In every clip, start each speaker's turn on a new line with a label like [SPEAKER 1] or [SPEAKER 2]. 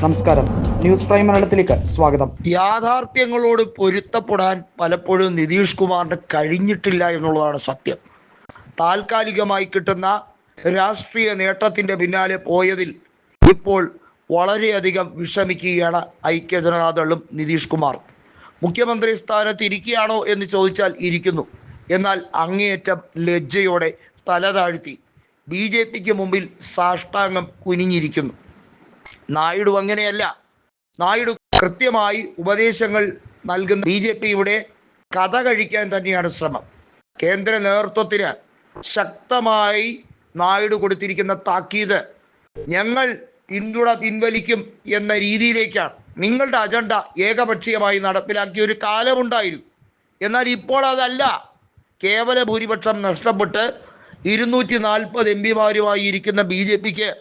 [SPEAKER 1] നമസ്കാരം. News prime മലയാളത്തിലേക്ക് സ്വാഗതം.
[SPEAKER 2] യാഥാർത്ഥ്യങ്ങളോട് പൊരുത്തപ്പെടാൻ പലപ്പോഴും നിതീഷ് കുമാറിന് കഴിഞ്ഞിട്ടില്ല എന്നുള്ളതാണ് സത്യം. താൽക്കാലികമായി കിട്ടുന്ന രാഷ്ട്രീയ നേട്ടത്തിന്റെ പിന്നാലെ പോയതിൽ ഇപ്പോൾ വളരെയധികം വിഷമിക്കുകയാണ് ഐക്യജനതാദളും നിതീഷ് കുമാർ. മുഖ്യമന്ത്രി സ്ഥാനത്ത് ഇരിക്കുകയാണോ എന്ന് ചോദിച്ചാൽ ഇരിക്കുന്നു. എന്നാൽ അങ്ങേയറ്റം ലജ്ജയോടെ തല താഴ്ത്തി. ബി ജെ പിക്ക് മുമ്പിൽ സാഷ്ടാംഗം കുനിഞ്ഞിരിക്കുന്നു. നായിഡു അങ്ങനെയല്ല. നായിഡു കൃത്യമായി ഉപദേശങ്ങൾ നൽകുന്ന ബി ജെ പിയുടെ കഥ കഴിക്കാൻ തന്നെയാണ് ശ്രമം. കേന്ദ്ര നേതൃത്വത്തിന് ശക്തമായി നായിഡു കൊടുത്തിരിക്കുന്ന താക്കീത് ഞങ്ങൾ പിന്തുണ പിൻവലിക്കും എന്ന രീതിയിലേക്കാണ്. നിങ്ങളുടെ അജണ്ട ഏകപക്ഷീയമായി നടപ്പിലാക്കിയ ഒരു കാലമുണ്ടായിരുന്നു. എന്നാൽ ഇപ്പോൾ അതല്ല. കേവല ഭൂരിപക്ഷം നഷ്ടപ്പെട്ട് ഇരുന്നൂറ്റി നാൽപ്പത് എം പിമാരുമായി ഇരിക്കുന്ന ബി ജെ പിക്ക്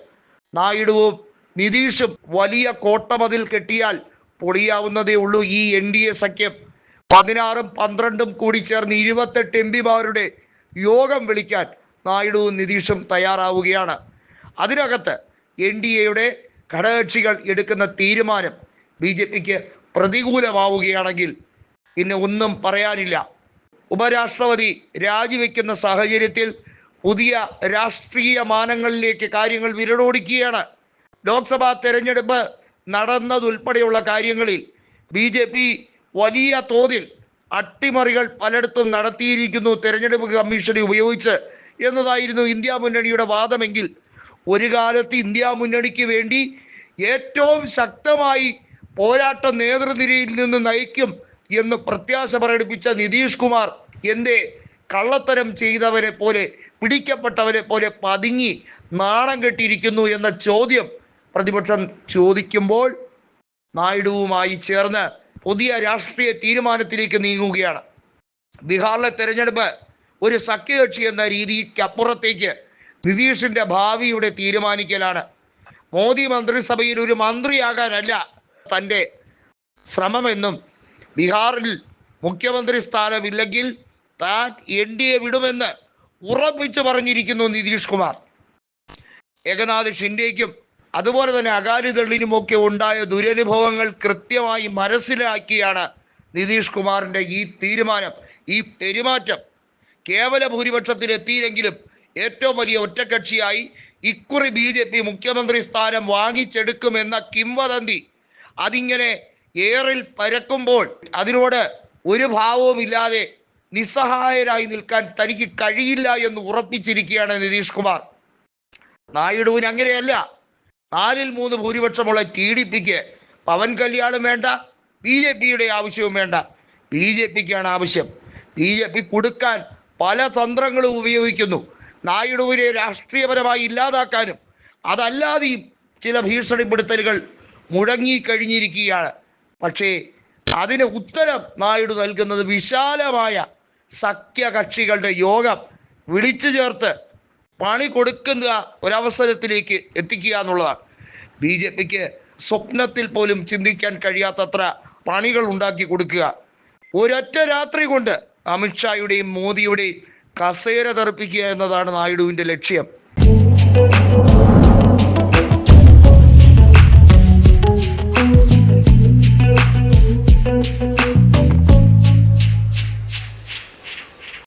[SPEAKER 2] നായിഡുവും നിതീഷും വലിയ കോട്ടമതിൽ കെട്ടിയാൽ പൊളിയാവുന്നതേ ഉള്ളൂ ഈ എൻ ഡി എ സഖ്യം. പതിനാറും പന്ത്രണ്ടും കൂടി ചേർന്ന് ഇരുപത്തെട്ട് എം പിമാരുടെ യോഗം വിളിക്കാൻ നായിഡുവും നിതീഷും തയ്യാറാവുകയാണ്. അതിനകത്ത് എൻ ഡി എയുടെ ഘടകകക്ഷികൾ എടുക്കുന്ന തീരുമാനം ബി ജെ പിക്ക് പ്രതികൂലമാവുകയാണെങ്കിൽ പിന്നെ ഒന്നും പറയാനില്ല. ഉപരാഷ്ട്രപതി രാജിവെക്കുന്ന സാഹചര്യത്തിൽ പുതിയ രാഷ്ട്രീയ മാനങ്ങളിലേക്ക് കാര്യങ്ങൾ വിരടോടിക്കുകയാണ് ലോക്സഭാ തെരഞ്ഞെടുപ്പ് നടന്നതുൾപ്പെടെയുള്ള കാര്യങ്ങളിൽ ബി ജെ പി വലിയ തോതിൽ അട്ടിമറികൾ പലയിടത്തും നടത്തിയിരിക്കുന്നു. തെരഞ്ഞെടുപ്പ് കമ്മീഷനെ ഉപയോഗിച്ച് എന്നതായിരുന്നു ഇന്ത്യ മുന്നണിയുടെ വാദമെങ്കിൽ ഒരു കാലത്ത് ഇന്ത്യ മുന്നണിക്ക് വേണ്ടി ഏറ്റവും ശക്തമായി പോരാട്ട നേതൃനിരയിൽ നിന്ന് നയിക്കും എന്ന് പ്രത്യാശ പ്രകടിപ്പിച്ച നിതീഷ് കുമാർ എന്തേ കള്ളത്തരം ചെയ്തവരെ പോലെ പിടിക്കപ്പെട്ടവരെ പോലെ പതുങ്ങി നാണം കെട്ടിയിരിക്കുന്നു എന്ന ചോദ്യം പ്രതിപക്ഷം ചോദിക്കുമ്പോൾ നായിഡുവുമായി ചേർന്ന് പുതിയ രാഷ്ട്രീയ തീരുമാനത്തിലേക്ക് നീങ്ങുകയാണ്. ബീഹാറിലെ തെരഞ്ഞെടുപ്പ് ഒരു സഖ്യകക്ഷി എന്ന രീതിക്ക് അപ്പുറത്തേക്ക് നിതീഷിന്റെ ഭാവിയുടെ തീരുമാനിക്കലാണ്. മോദി മന്ത്രിസഭയിൽ ഒരു മന്ത്രിയാകാനല്ല തന്റെ ശ്രമമെന്നും ബീഹാറിൽ മുഖ്യമന്ത്രി സ്ഥാനമില്ലെങ്കിൽ താൻ എൻ ഡി എ വിടുമെന്ന് ഉറപ്പിച്ചു പറഞ്ഞിരിക്കുന്നു നിതീഷ് കുമാർ. ഏകനാഥ് ഷിൻഡേക്കും അതുപോലെ തന്നെ അകാലിദളിനുമൊക്കെ ഉണ്ടായ ദുരനുഭവങ്ങൾ കൃത്യമായി മനസ്സിലാക്കിയാണ് നിതീഷ് കുമാറിന്റെ ഈ തീരുമാനം ഈ പെരുമാറ്റം. കേവല ഭൂരിപക്ഷത്തിൽ എത്തിയില്ലെങ്കിലും ഏറ്റവും വലിയ ഒറ്റക്കക്ഷിയായി ഇക്കുറി ബി ജെ പി മുഖ്യമന്ത്രി സ്ഥാനം വാങ്ങിച്ചെടുക്കുമെന്ന കിംവദന്തി അതിങ്ങനെ ഏറിൽ പരക്കുമ്പോൾ അതിനോട് ഒരു ഭാവവും ഇല്ലാതെ നിസ്സഹായരായി നിൽക്കാൻ തനിക്ക് കഴിയില്ല എന്ന് ഉറപ്പിച്ചിരിക്കുകയാണ് നിതീഷ് കുമാർ. നായിഡുവിന് അങ്ങനെയല്ല. നാലിൽ മൂന്ന് ഭൂരിപക്ഷമുള്ള ടി ഡി പിക്ക് പവൻ കല്യാണും വേണ്ട ബി ജെ പിയുടെ ആവശ്യവും വേണ്ട. ബി ജെ പിക്കാണ് ആവശ്യം. ബി ജെ പി കൊടുക്കാൻ പല തന്ത്രങ്ങളും ഉപയോഗിക്കുന്നു. നായിഡുവിനെ രാഷ്ട്രീയപരമായി ഇല്ലാതാക്കാനും അതല്ലാതെയും ചില ഭീഷണിപ്പെടുത്തലുകൾ മുടങ്ങിക്കഴിഞ്ഞിരിക്കുകയാണ് പക്ഷേ അതിന് ഉത്തരം നായിഡു നൽകുന്നത് വിശാലമായ സഖ്യകക്ഷികളുടെ യോഗം വിളിച്ചു ചേർത്ത് പണി കൊടുക്കുന്ന ഒരവസരത്തിലേക്ക് എത്തിക്കുക എന്നുള്ളതാണ്. ബി ജെ പിക്ക് സ്വപ്നത്തിൽ പോലും ചിന്തിക്കാൻ കഴിയാത്തത്ര പണികൾ ഉണ്ടാക്കി കൊടുക്കുക. ഒരൊറ്റ രാത്രി കൊണ്ട് അമിത്ഷായുടെയും മോദിയുടെയും കസേര തെറിപ്പിക്കുക എന്നതാണ് നായിഡുവിന്റെ ലക്ഷ്യം.